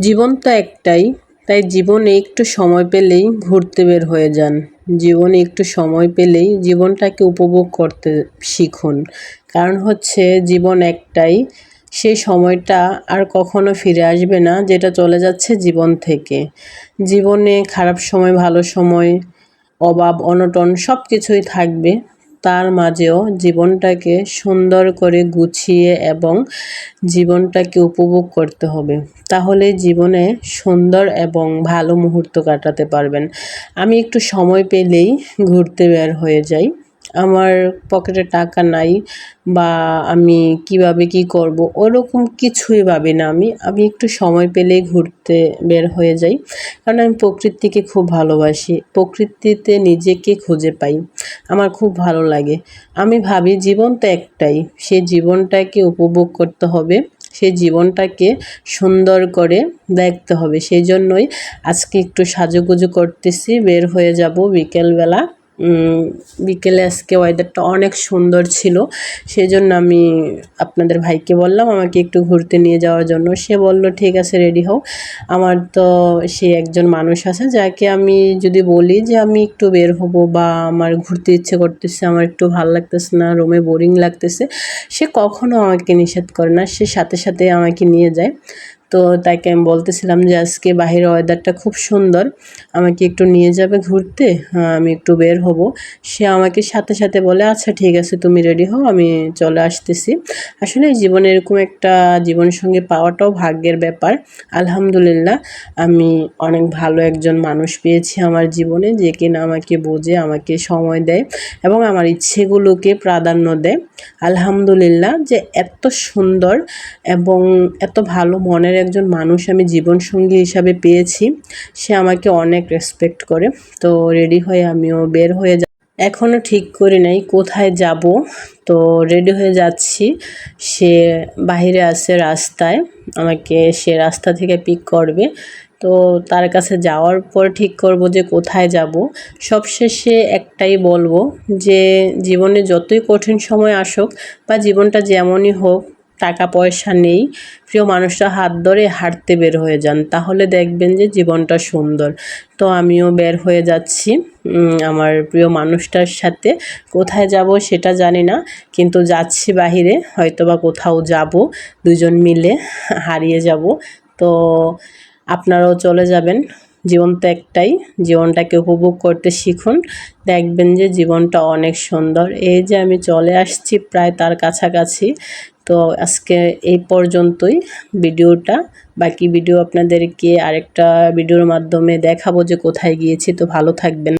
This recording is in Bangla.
জীবন তো একটাই, তাই জীবনে একটু সময় পেলেই ঘুরতে বের হয়ে যান। জীবনে একটু সময় পেলেই জীবনটাকে উপভোগ করতে শিখুন। কারণ হচ্ছে জীবন একটাই, সেই সময়টা আর কখনো ফিরে আসবে না যেটা চলে যাচ্ছে জীবন থেকে। জীবনে খারাপ সময়, ভালো সময়, অভাব, অনটন সব কিছুই থাকবে। তার মাঝেও জীবনটাকে সুন্দর করে গুছিয়ে এবং জীবনটাকে উপভোগ করতে হবে। তাহলে জীবনে সুন্দর এবং ভালো মুহূর্ত কাটাতে পারবেন। আমি একটু সময় পেলেই ঘুরতে বের হয়ে যাই। আমার পকেটে টাকা নাই বা আমি কীভাবে কি করব, ওরকম কিছুই ভাবি না আমি। আমি একটু সময় পেলেই ঘুরতে বের হয়ে যাই, কারণ আমি প্রকৃতিকে খুব ভালোবাসি। প্রকৃতিতে নিজেকে খুঁজে পাই, আমার খুব ভালো লাগে। আমি ভাবি জীবন তো একটাই, সে জীবনটাকে উপভোগ করতে হবে সেই জীবনটাকে সুন্দর করে দেখতে হবে। সেই জন্যই আজকে একটু সাজুগুজু করতেছি, বের হয়ে যাব বিকেলবেলা। বিকেলে আজকে ওয়েদারটা অনেক সুন্দর ছিল। সেই জন্য আমি আপনাদের ভাইকে বললাম, আমাকে একটু ঘুরতে নিয়ে যাওয়ার জন্য। সে বলল, ঠিক আছে রেডি হও। আমার তো সে একজন মানুষ আছে, যাকে আমি যদি বলি যে আমি একটু বের হব বা আমার ঘুরতে ইচ্ছে করতেছে, আমার একটু ভালো লাগতেছে না রুমে বোরিং লাগতেছে, সে কখনো আমাকে নিষেধ করে না। সে সাথে সাথে আমাকে নিয়ে যায়। তো তাকে আমি বলতেছিলাম যে আজকে বাহিরের ওয়েদারটা খুব সুন্দর আমাকে একটু নিয়ে যাবে ঘুরতে হ্যাঁ, আমি একটু বের হব। সে আমাকে সাথে সাথে বলে আচ্ছা ঠিক আছে তুমি রেডি হও আমি চলে আসতেছি। আসলে জীবনে এরকম একটা জীবন সঙ্গে পাওয়াটাও ভাগ্যের ব্যাপার। আলহামদুলিল্লাহ আমি অনেক ভালো একজন মানুষ পেয়েছি আমার জীবনে যে কিনা আমাকে বোঝে আমাকে সময় দেয় এবং আমার ইচ্ছেগুলোকে প্রাধান্য দেয়। আলহামদুলিল্লাহ যে এত সুন্দর এবং এত ভালো মনের একজন মানুষ আমি জীবনসঙ্গী হিসাবে পেয়েছি। সে আমাকে অনেক রেসপেক্ট করে। তো রেডি হয়ে আমিও বের হয়ে যা এখনও ঠিক করি নাই কোথায় যাব। তো রেডি হয়ে যাচ্ছি। সে বাহিরে আছে রাস্তায়। আমাকে সে রাস্তা থেকে পিক করবে। তো তার কাছে যাওয়ার পর ঠিক করব যে কোথায় যাব। সবশেষে একটাই বলব যে জীবনে যতই কঠিন সময় আসুক বা জীবনটা যেমনই হোক টাকা পয়সা নেই, প্রিয় মানুষরা হাত ধরে হাঁটতে বের হয়ে যান, তাহলে দেখবেন যে জীবনটা সুন্দর। তো আমিও বের হয়ে যাচ্ছি আমার প্রিয় মানুষটার সাথে। কোথায় যাব সেটা জানি না, কিন্তু যাচ্ছি বাহিরে হয়তো বা কোথাও যাব, দুজন মিলে হারিয়ে যাব। তো আপনারাও চলে যাবেন। জীবন তো একটাই, জীবনটাকে উপভোগ করতে শিখুন। দেখবেন যে জীবনটা অনেক সুন্দর। এই যে আমি চলে আসছি প্রায় তার কাছাকাছি, তো আজকে এই পর্যন্তই ভিডিওটা। বাকি ভিডিও আপনাদেরকে আরেকটা ভিডিওর মাধ্যমে দেখাবো যে কোথায় গিয়েছি। তো ভালো থাকবেন।